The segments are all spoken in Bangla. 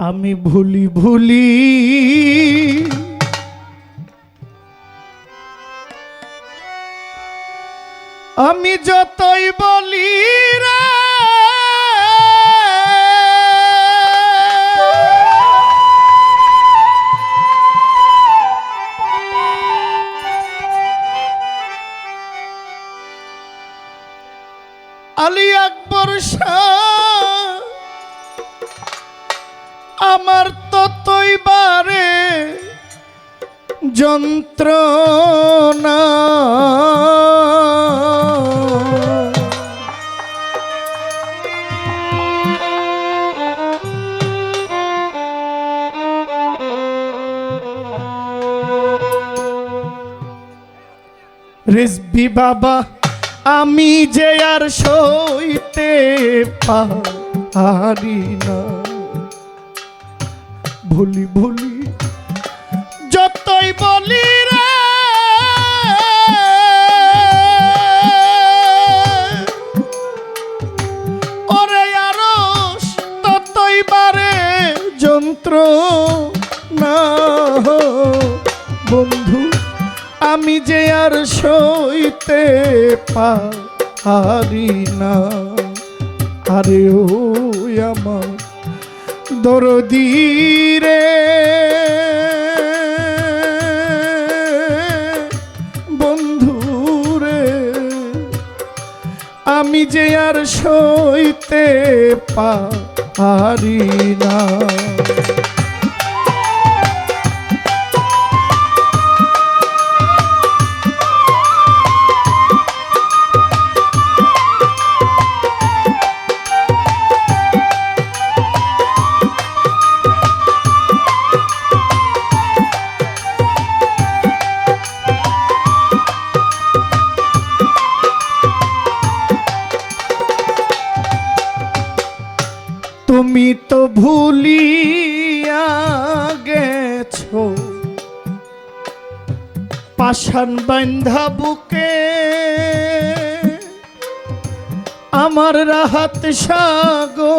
আমি ভুলি ভুলি আমি যতই বলি রে আলী আকবর শাহ আমার ততই বারে যন্ত্রণা। রেসবি বাবা আমি যে আর সইতে পারি না। ভুলি ভুলি, যতই বলি ততই যন্ত্র না বন্ধু, আমি যে আর সইতে পারি না, আরে ও আমার দরদি বন্ধুরে আমি যে আর সইতে পারি না। তুমি তো ভুলিয়া গেছো। পাষাণ বান্ধা বুকে আমার রাহাত সাগো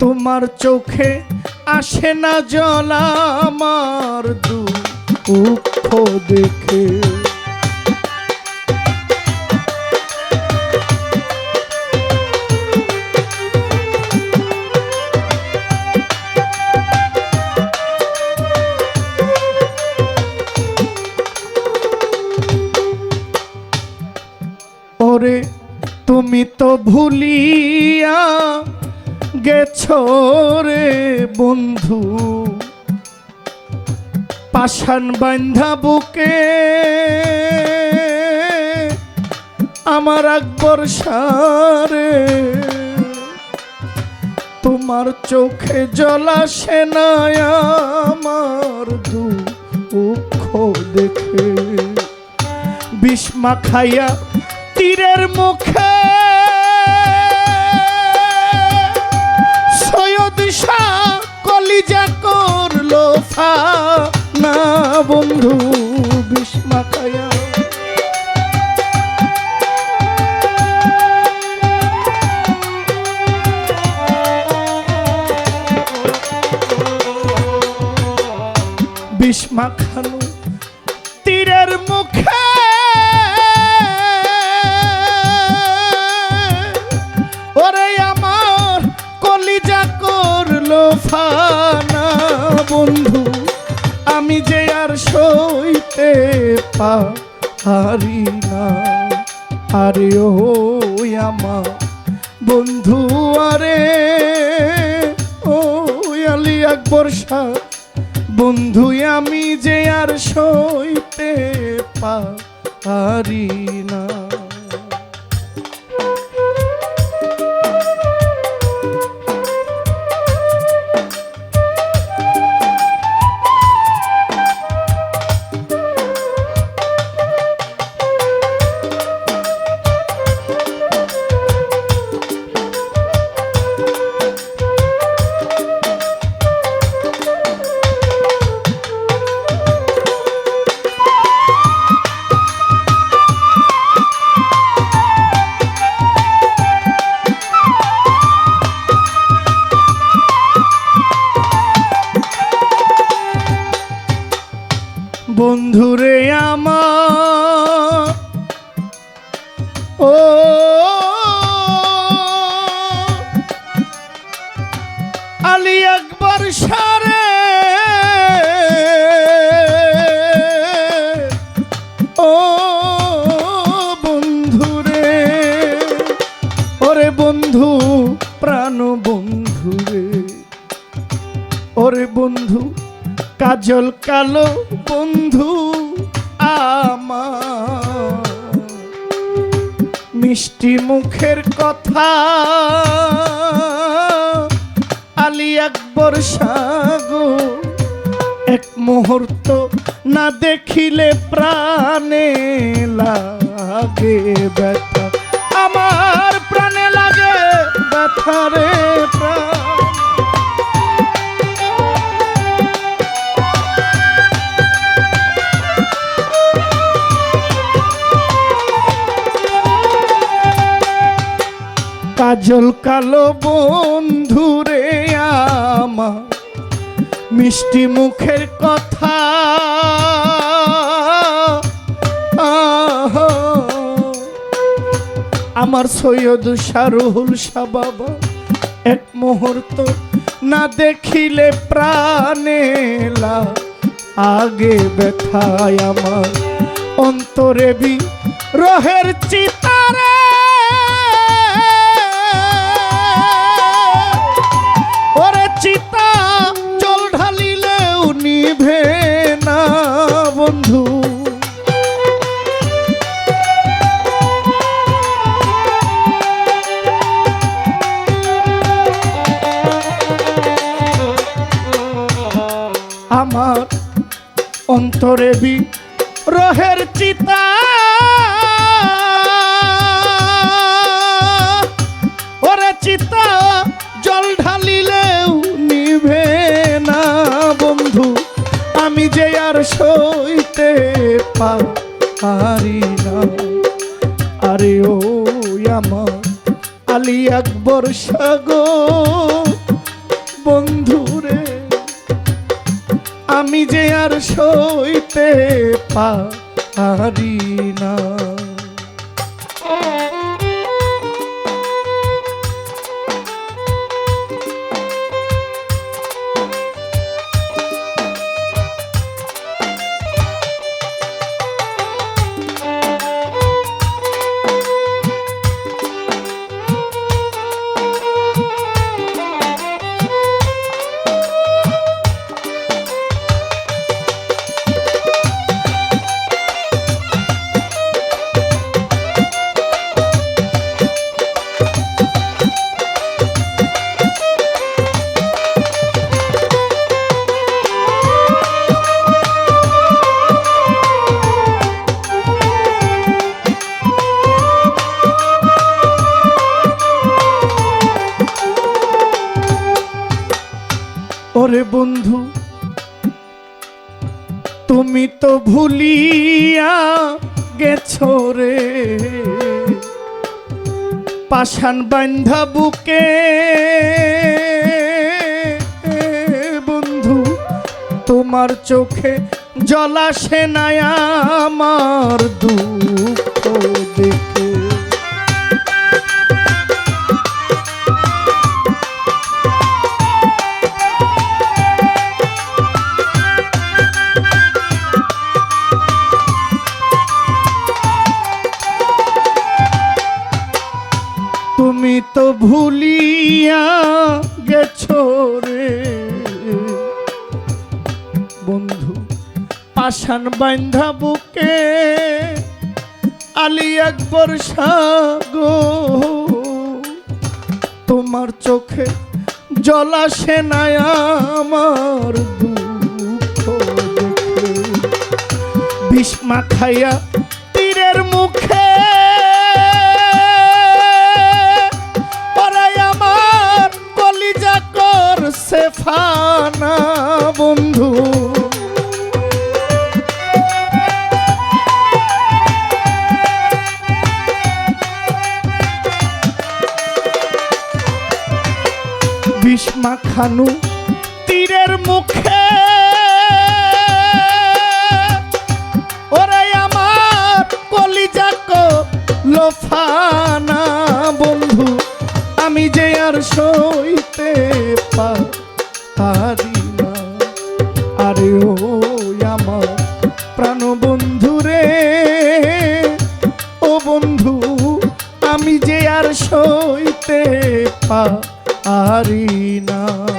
তোমার চোখে আসে না জল আমার দুঃখ দেখে। ভুলিয়া গেছো রে বন্ধু। পাষাণ বান্ধা বুকে আমার আকবর সারে। তোমার চোখে জল আসে না আমার দুঃখ দেখে। বিষ্মা খাইয়া তীরের মুখে বিষ্মা পারি না আরে ও আমা বন্ধু আরে, ও আলি আকবর শাহ, বন্ধু আমি যে আর সইতে পারি না কাজল কালো বন্ধু আমার। মিষ্টি মুখের কথা আলী আকবর সাগো এক মুহূর্ত না দেখিলে প্রাণে লাগে ব্যথা। আমার প্রাণে লাগে ব্যথা রে প্রাণ। কাজল কালো বন্ধু রে আমার মিষ্টি মুখের কথা। আমার সৈয়দ শারুল শাহ বাবা এক মুহূর্ত না দেখিলে প্রাণেলা আগে ব্যথায় আমার অন্তরে বি রহের চিতারে আমার অন্তরে বি রহের চিতা। ওরে চিতা, জল ঢালিলেও নিভে না বন্ধু। আমি যে আর সইতে পারি না। আরে ও আমার আলী আকবর সাগো আমি যে আর সইতে পারি। তো ভুলিয়া গেছো রে। পাষাণ বান্ধা বুকে বন্ধু, তোমার চোখে জলাশে নাই আমার দুঃখ দেখে। তো ভুলিয়া গেছো রে। বন্ধু, পাষাণ বান্ধা বুকে আলী একবার সাগো। তোমার চোখে জলাসে নাই আমার দুঃখ খাইয়া তীরের মুখে খানু তীরের মুখে। ওরে আমার কলিজাক লোফানা বন্ধু, আমি যে আর সইতে পারি না। আরে ও আমার প্রাণ বন্ধু রে, ও বন্ধু, আমি যে আর সইতে পা না।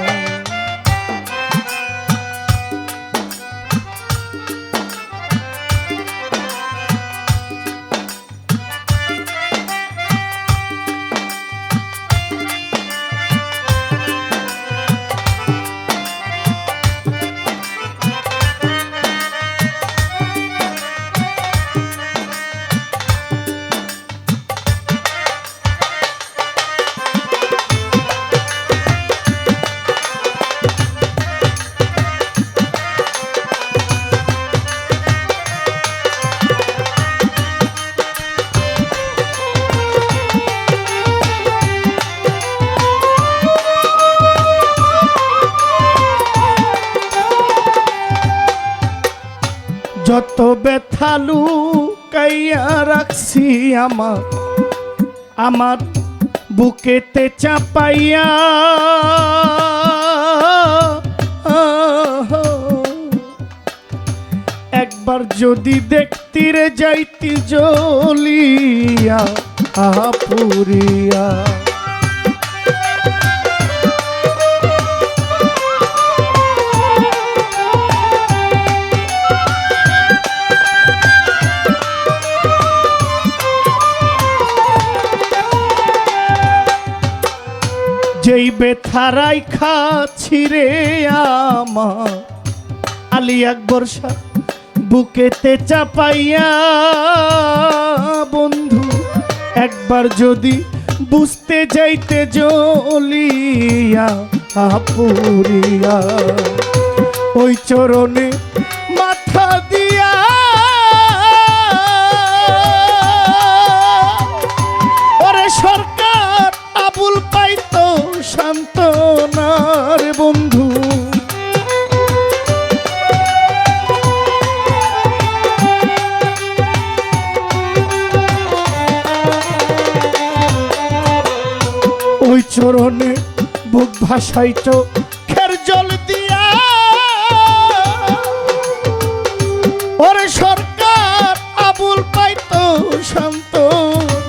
যত ব্যথালু কাইয়া রাখছি আমার আমার বুকেতে চাপাইয়া। একবার যদি দেখতি রে যাইতি জলিয়া আপুরিয়া বেথারাই খাচ্ছি রে আমার। আলী আকবর বুকেতে চাপাইয়া, বন্ধু, একবার যদি বুঝতে যাইতে জলিয়া আপুরিয়া ওই চরণে চরণে বুক ভাসাইতো খের জল দিয়া। ওরে সরকার, আবুল পাইতো শান্ত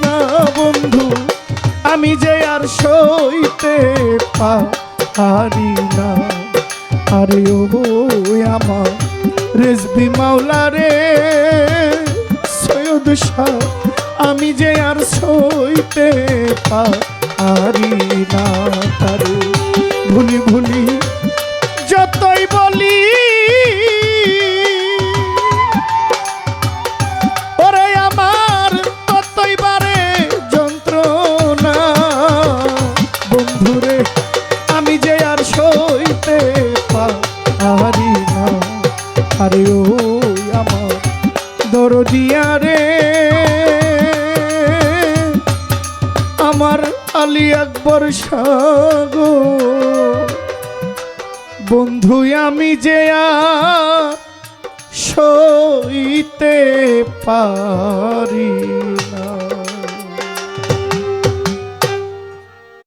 না বন্ধু, আমি যে আর সইতে পারি না। আরে ও আমার রেজবি মাওলা রে, সৈয়দ শাহ, আমি যে আর সইতে পারি আরে ও আমার দরদিয়া রে আমার আলী আকবর সাগো বন্ধু আমি যে সইতে পারি।